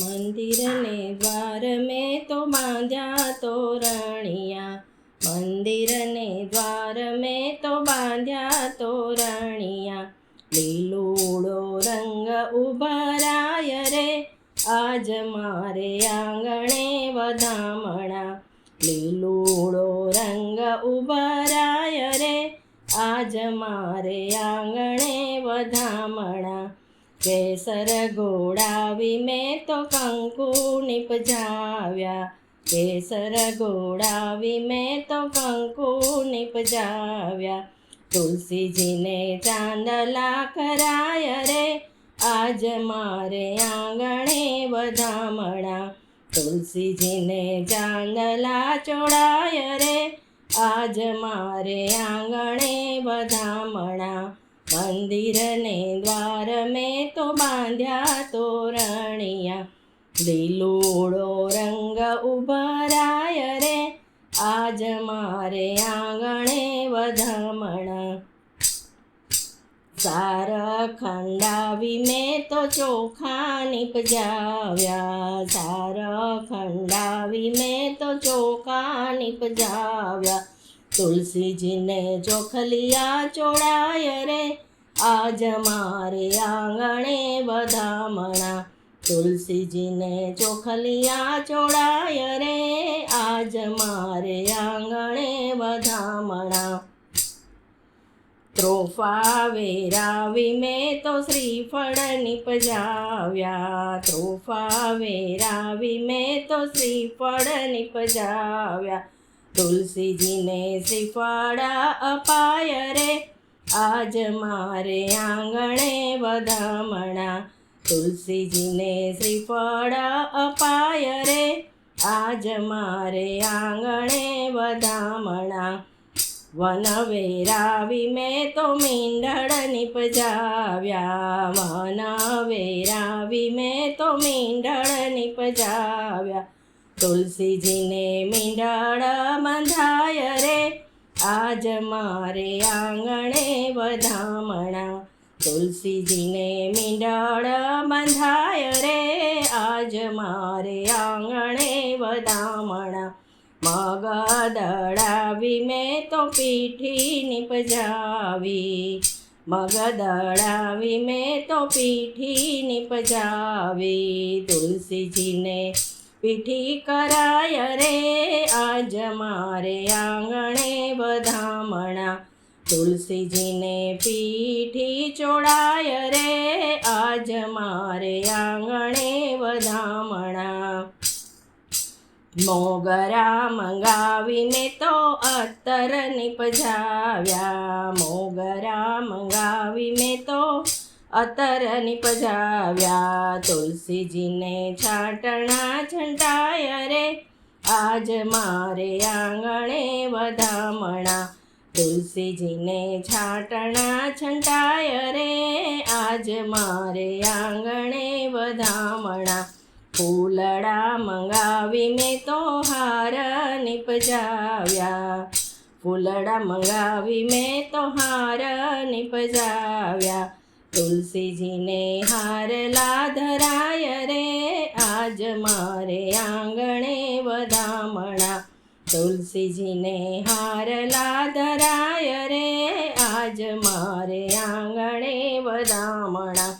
મંદિરને દ્વાર મેં તો બાંધ્યા તોરણિયા મંદિરને દ્વાર મેં તો બાંધ્યા તોરણિયા લીલોડો રંગ ઉભરાય રે, આજ મારે આંગણે વધામણા. લીલોડો રંગ ઉભરાય રે, આજ મારે આંગણે વધામણા. કેસર ગોળાવી મેં તો કંકુ નિપજાવ્યા. કેસર ગોળાવી મેં તો કંકુ નિપજાવ્યા. તુલસીજીને ચાંદલા કરાય રે, આજ મારે આંગણે વધામણા તુલસીજીને ચાંદલા ચોડાય રે, આજ મારે આંગણે વધામણા મંદિરને દ્વાર મેં તો બાંધ્યા તોરણિયા. લીલોડો રંગ ઉભરાય રે, આજ મારે આંગણે વધામણા. સાર ખંડાવી મેં તો ચોખા નીપજાવ્યા. સાર ખંડાવી મેં તો ચોખા નીપજાવ્યા. તુલસીજીને ચોખલિયા ચોડાય રે આજ મારે આંગણે વધામણા તુલસીજીને ચોખલિયા ચોડાય રે. આજ મારે આંગણે વધામણા ત્રોફા વેરાવી મેં તો શ્રીફળ નિપજાવ્યા. ત્રોફા વેરાવી મેં તો શ્રીફળ નિપજાવ્યા. તુલસીજીને શ્રીફળા અપાય રે. આજ મારે આંગણે વધામણા. તુલસીજીને શ્રીફળ અપાય રે. આજ મારે આંગણે વધામણા. વન વેરાવી મેં તો મીંડળ નિપજાવ્યા. વન વેરાવી મેં તો મીંડળ નિપજાવ્યા. તુલસીજીને મીંડળ બંધાય રે. આજ મારે આંગણે વધામણા. તુલસીજીને મીંડળ બંધાય રે. આજ મારે આંગણે વધામણા. મગ દડાવી મેં તો પીઠી નિપજાવી. મગ દડાવી મેં તો પીઠી નિપજાવી. તુલસીજીને પીઠી કરાય રે, આજ મારે આંગણે વધામણા તુલસીજીને પીઠી ચોડાય રે, આજ મારે આંગણે વધામણા મોગરા મંગાવીને તો અત્તર નિપજાવ્યા. મોગરા મંગાવીને તો અત્તર નિપજાવ્યા. તુલસીજીને છાંટણા છંટાય રે. આજ મારે આંગણે વધામણા. તુલસીજીને છાંટણા છંટાય રે. આજ મારે આંગણે વધામણા. ફૂલડા મંગાવી મેં તો હાર નિપજાવ્યા. ફૂલડા મંગાવી મેં તો હાર નિપજાવ્યા. તુલસીજીને હાર લાધરાય રે, આજ મારે આંગણે વધામણા. તુલસીજીને હાર લાધરાય રે, આજ મારે આંગણે વધામણા.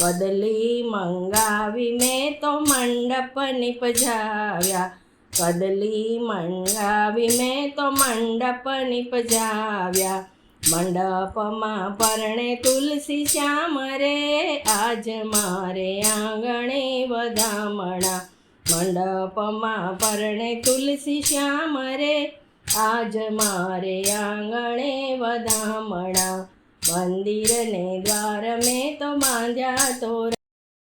કદલી મંગાવી મેં તો મંડપ નિપજાવ્યા. કદલી મંગાવી મેં તો મંડપ નિપજાવ્યા. મંડપમાં પરણે તુલસી શ્યામ રે, આજ મારે આંગણે વધામણા. મંડપમાં પરણે તુલસી શ્યામ રે, આજ મારે આંગણે વધામણા. મંદિરને દ્વાર મેં તો બાંધ્યા તો